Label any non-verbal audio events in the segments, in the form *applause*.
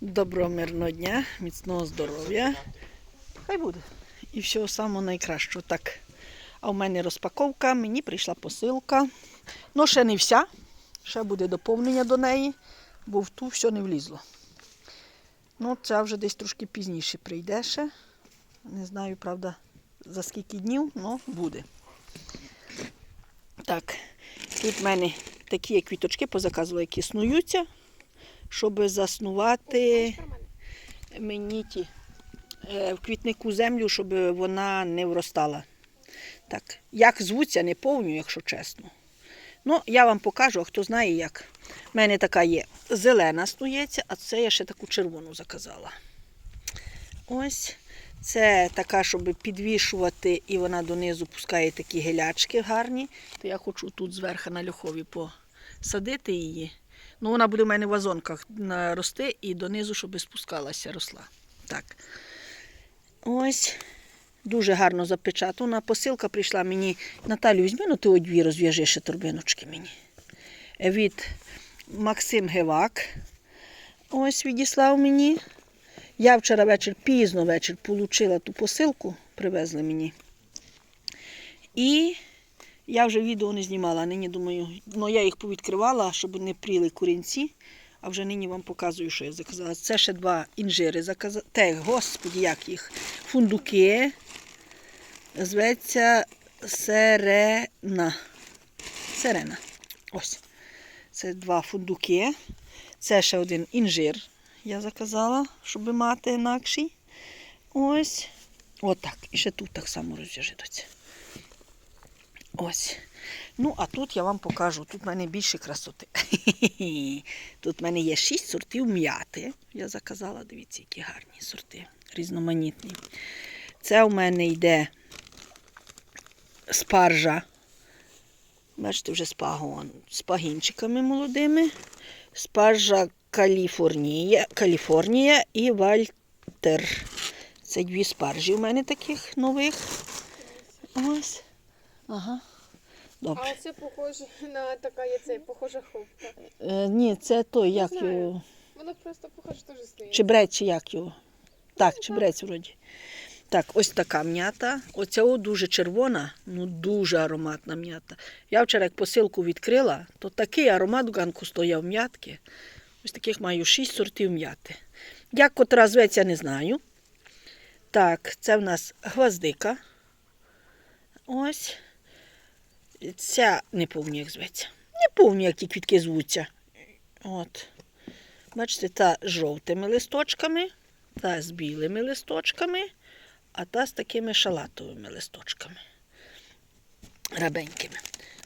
Доброго мирного дня, міцного здоров'я. Хай буде. І всього самого найкращого. Так. А в мене розпаковка, мені прийшла посилка. Ну, ще не вся. Ще буде доповнення до неї, бо в ту все не влізло. Ну, це вже десь трошки пізніше прийде ще. Не знаю, правда, за скільки днів, але буде. Так, тут в мене такі квіточки позаказувала, які снуються, щоб заснувати мені ті е, в квітнику землю, щоб вона не вростала. Так, як звуться, не повню, якщо чесно. Ну, я вам покажу, а хто знає як. У мене така є зелена снується, а це я ще таку червону заказала. Ось. Це така, щоб підвішувати, і вона донизу пускає такі гелячки гарні. То я хочу тут зверху на льохові посадити її. Ну, вона буде в мене в вазонках на- рости і донизу, щоб спускалася, росла. Так. Ось. Дуже гарно запечатана. Посилка прийшла мені. Наталю, візьми, ну ти одві розв'яжи ще торбиночки мені. Від Максим Гевак. Ось відіслав мені. Я вчора вечір, пізно вечір, отримала ту посилку, привезли мені. І я вже відео не знімала. Нині думаю, ну я їх повідкривала, щоб не пріли курінці. А вже нині вам показую, що я заказала. Це ще два інжири заказала. Те, господі, як їх. Фундуки. Зветься Серена. Серена. Ось. Це два фундуки. Це ще один інжир. Я заказала, щоб мати інакший. Ось. Отак. І ще тут так само розв'яжи доця. Ось. Ну, а тут я вам покажу. Тут в мене більше красоти. *laughs* Тут в мене є шість сортів м'яти. Я заказала, дивіться, які гарні сорти, різноманітні. Це у мене йде спаржа. Бачите, вже з, з пагінчиками молодими. Спаржа Каліфорнія, Каліфорнія і Вальтер. Це дві спаржі у мене таких нових. Ось. Ага. Добре. А оце похоже на така є цей, похожа хопка. Е, ні, це той, як знаю. його. Воно просто похоже теж стоїть. Чебрець чи як його? Так, чебрець вроді. Так, ось така м'ята. Оця о дуже червона, ну дуже ароматна м'ята. Я вчора як посилку відкрила, то такий аромат в ганку стояв м'ятки. Ось таких маю шість сортів м'яти. Як котра зветься, не знаю. Так, це в нас гвоздика. Ось. Ця не повні, як зветься. Не повні, як ті квітки звуться. От. Бачите, та з жовтими листочками, та з білими листочками, а та з такими шалатовими листочками. Рабенькими.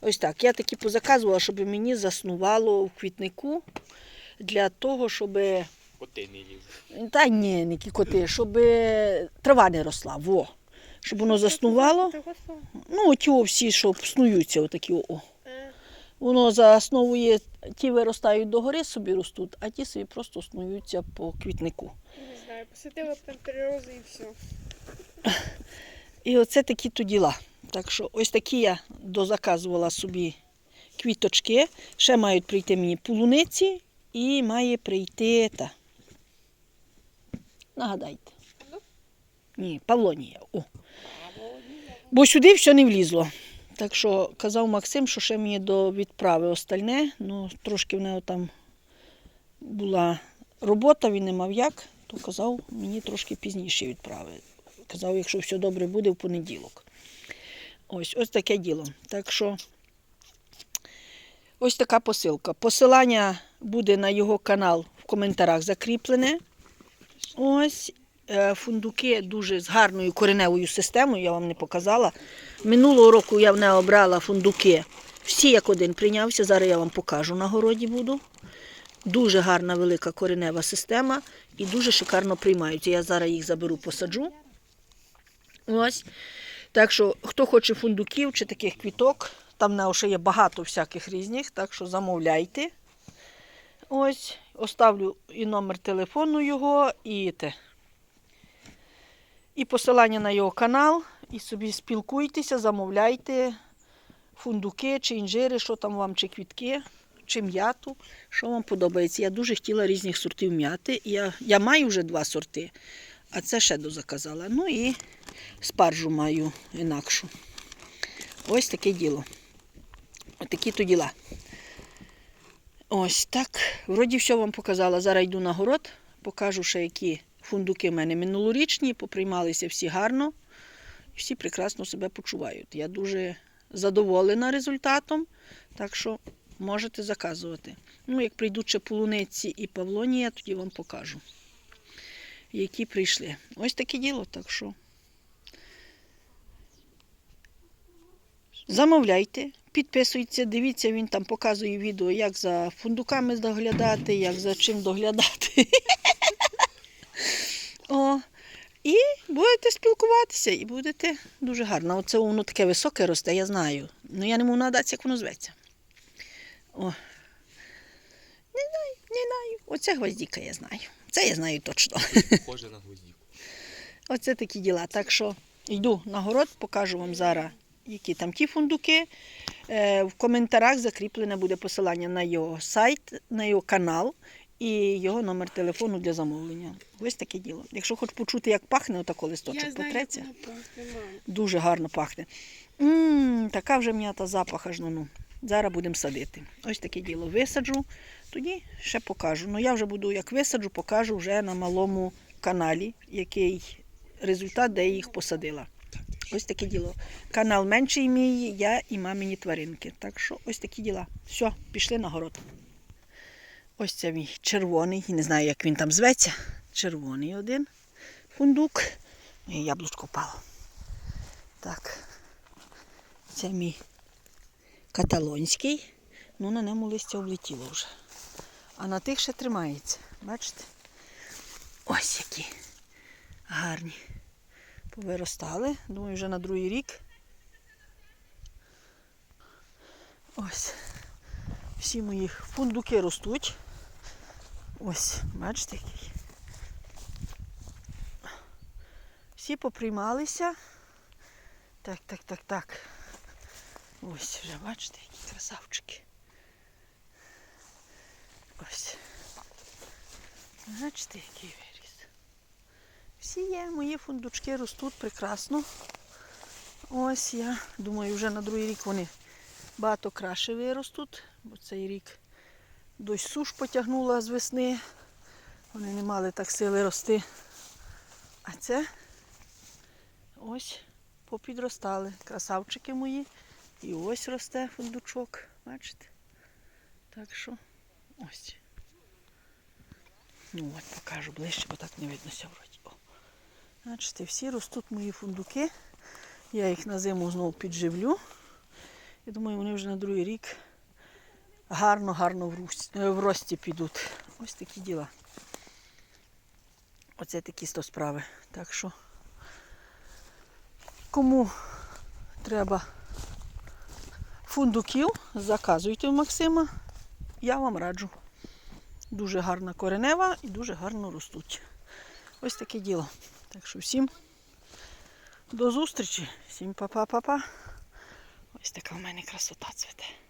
Ось так. Я такі позаказувала, щоб мені заснувало в квітнику для того, щоб. Коти не лізуть. Та ні, не коти, щоб трава не росла. Во. Щоб воно заснувало. Ну, ті всі, що снуються, отакі. О. Воно засновує, ті виростають догори, собі ростуть, а ті собі просто снуються по квітнику. Не знаю, посадила б там три рози і все. І оце такі то діла. Так що ось такі я дозаказувала собі квіточки. Ще мають прийти мені полуниці і має прийти та. Нагадайте. Ні, Павлонія. О. Бо сюди все не влізло. Так що казав Максим, що ще мені до відправи остальне. Ну, трошки в нього там була робота, він не мав як, то казав мені трошки пізніше відправи. Казав, якщо все добре буде, в понеділок. Ось, ось таке діло. Так що ось така посилка. Посилання буде на його канал в коментарях закріплене. Ось фундуки дуже з гарною кореневою системою, я вам не показала. Минулого року я в неї обрала фундуки. Всі як один прийнявся. Зараз я вам покажу на городі буду. Дуже гарна велика коренева система і дуже шикарно приймаються. Я зараз їх заберу, посаджу. Ось. Так що, хто хоче фундуків чи таких квіток, там на ще є багато всяких різних, так що замовляйте. Ось, оставлю і номер телефону його, і те. І посилання на його канал. І собі спілкуйтеся, замовляйте фундуки чи інжири, що там вам, чи квітки. чи м'яту. Що вам подобається? Я дуже хотіла різних сортів м'яти. Я, я маю вже два сорти, а це ще дозаказала. Ну і спаржу маю інакшу. Ось таке діло. Отакі то діла. Ось так. Вроді все вам показала. Зараз йду на город, покажу ще, які фундуки в мене минулорічні, поприймалися всі гарно. Всі прекрасно себе почувають. Я дуже задоволена результатом, так що можете заказувати. Ну, як прийдуть ще полуниці і павлонія, тоді вам покажу, які прийшли. Ось таке діло, так що замовляйте, підписуйтеся, дивіться, він там показує відео, як за фундуками доглядати, як за чим доглядати. *laughs* О, і будете спілкуватися, і будете дуже гарно. Оце воно таке високе росте, я знаю. Ну я не можу нагадатися, як воно зветься. О. Не знаю, не знаю. Оце гвоздіка я знаю. Це я знаю точно. Схоже на гвоздіку. Оце такі діла. Так що йду на город, покажу вам зараз, які там ті фундуки. Е, В коментарях закріплене буде посилання на його сайт, на його канал і його номер телефону для замовлення. Ось таке діло. Якщо хочеш почути, як пахне отако листочок, потреться. Дуже гарно пахне. м така вже м'ята запах аж ну, ну. Зараз будемо садити. Ось таке діло висаджу, тоді ще покажу. Ну я вже буду, як висаджу, покажу вже на малому каналі, який результат, де я їх посадила. Ось таке діло. Канал менший мій, я і мамині тваринки. Так що ось такі діла. Все, пішли на город. Ось це мій червоний, не знаю, як він там зветься. Червоний один фундук. І яблучко впало. Так. Це мій каталонський. Ну, на ньому листя облетіло вже. А на тих ще тримається. Бачите? Ось які гарні. Повиростали. Думаю, вже на другий рік. Ось. Всі мої фундуки ростуть. Ось, бачите, який. Всі поприймалися. Так, так, так, так. Ось вже, бачите, які красавчики. Ось. Бачите, який виріс. Всі є, мої фундучки ростуть прекрасно. Ось я думаю, вже на другий рік вони багато краще виростуть, бо цей рік дощ суш потягнула з весни. Вони не мали так сили рости. А це ось попідростали. Красавчики мої. І ось росте фундучок. Бачите? Так що ось. Ну от покажу ближче, бо так не виднося вроді. Бачите, всі ростуть мої фундуки. Я їх на зиму знову підживлю. Я думаю, вони вже на другий рік гарно-гарно в рості, в рості підуть. Ось такі діла. Оце такі сто справи. Так що кому треба фундуків, заказуйте у Максима. Я вам раджу. Дуже гарна коренева і дуже гарно ростуть. Ось таке діло. Так що всім до зустрічі. Всім па-па-па-па. Ось така в мене красота цвіте.